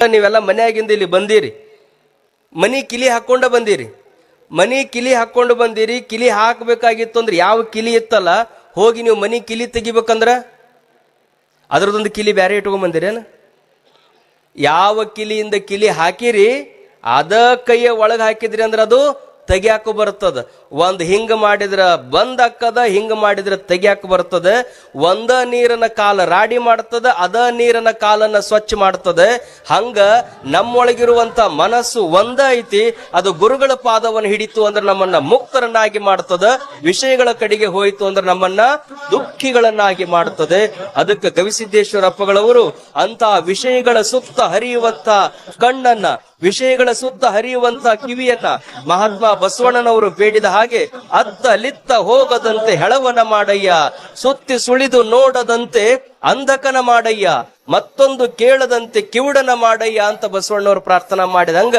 ನೀವೆಲ್ಲ ಮನೆಯಾಗಿಂದ ಇಲ್ಲಿ ಬಂದಿರಿ. ಮನಿ ಕಿಲಿ ಹಾಕೊಂಡ ಬಂದಿರಿ. ಮನಿ ಕಿಲಿ ಹಾಕೊಂಡು ಬಂದಿರಿ. ಕಿಲಿ ಹಾಕಬೇಕಾಗಿತ್ತು ಅಂದ್ರೆ ಯಾವ ಕಿಲಿ ಇತ್ತಲ್ಲ, ಹೋಗಿ ನೀವು ಮನಿ ಕಿಲಿ ತೆಗಿಬೇಕಂದ್ರ? ಅದ್ರದೊಂದು ಕಿಲಿ ಬ್ಯಾರೆ ಇಟ್ಕೊಂಡ್ ಬಂದಿರೇನ ಯಾವ ಕಿಲಿಯಿಂದ ಕಿಲಿ ಹಾಕಿರಿ ಅದ ಕೈಯ ಒಳಗೆ ಹಾಕಿದ್ರಿ ಅಂದ್ರೆ ಅದು ತೆಗ್ಯಾಕ ಬರ್ತದ ಒಂದು ಹಿಂಗ ಮಾಡಿದ್ರ ಬಂದ್ ಅಕ್ಕದ, ಹಿಂಗ ಮಾಡಿದ್ರ ತೆಗ್ಯಾಕ ಬರ್ತದ ಒಂದ ನೀರನ ಕಾಲ ರಾಡಿ ಮಾಡ್ತದ, ಅದ ನೀರನ ಕಾಲನ್ನ ಸ್ವಚ್ಛ ಮಾಡ್ತದೆ. ಹಂಗ ನಮ್ಮೊಳಗಿರುವಂತ ಮನಸ್ಸು ಒಂದ ಐತಿ, ಅದು ಗುರುಗಳ ಪಾದವನ್ನು ಹಿಡಿತು ಅಂದ್ರೆ ನಮ್ಮನ್ನ ಮುಕ್ತರನ್ನಾಗಿ ಮಾಡ್ತದ, ವಿಷಯಗಳ ಕಡೆಗೆ ಹೋಯಿತು ಅಂದ್ರೆ ನಮ್ಮನ್ನ ದುಃಖಿಗಳನ್ನಾಗಿ ಮಾಡ್ತದೆ. ಅದಕ್ಕೆ ಗವಿಸಿದ್ದೇಶ್ವರಪ್ಪಗಳವರು ಅಂತ ವಿಷಯಗಳ ಸುತ್ತ ಹರಿಯುವಂತ ಕಣ್ಣನ್ನ ವಿಷಯಗಳ ಸುತ್ತ ಹರಿಯುವಂತ ಕಿವಿಯನ್ನ ಮಹಾತ್ಮ ಬಸವಣ್ಣನವರು ಬೇಡಿದ ಹಾಗೆ ಅತ್ತ ಲಿತ್ತ ಹೋಗದಂತೆ ಹೆಳವನ ಮಾಡಯ್ಯ, ಸುತ್ತಿ ಸುಳಿದು ನೋಡದಂತೆ ಅಂಧಕನ ಮಾಡಯ್ಯ, ಮತ್ತೊಂದು ಕೇಳದಂತೆ ಕಿವುಡನ ಮಾಡಯ್ಯ ಅಂತ ಬಸವಣ್ಣವರು ಪ್ರಾರ್ಥನಾ ಮಾಡಿದಂಗ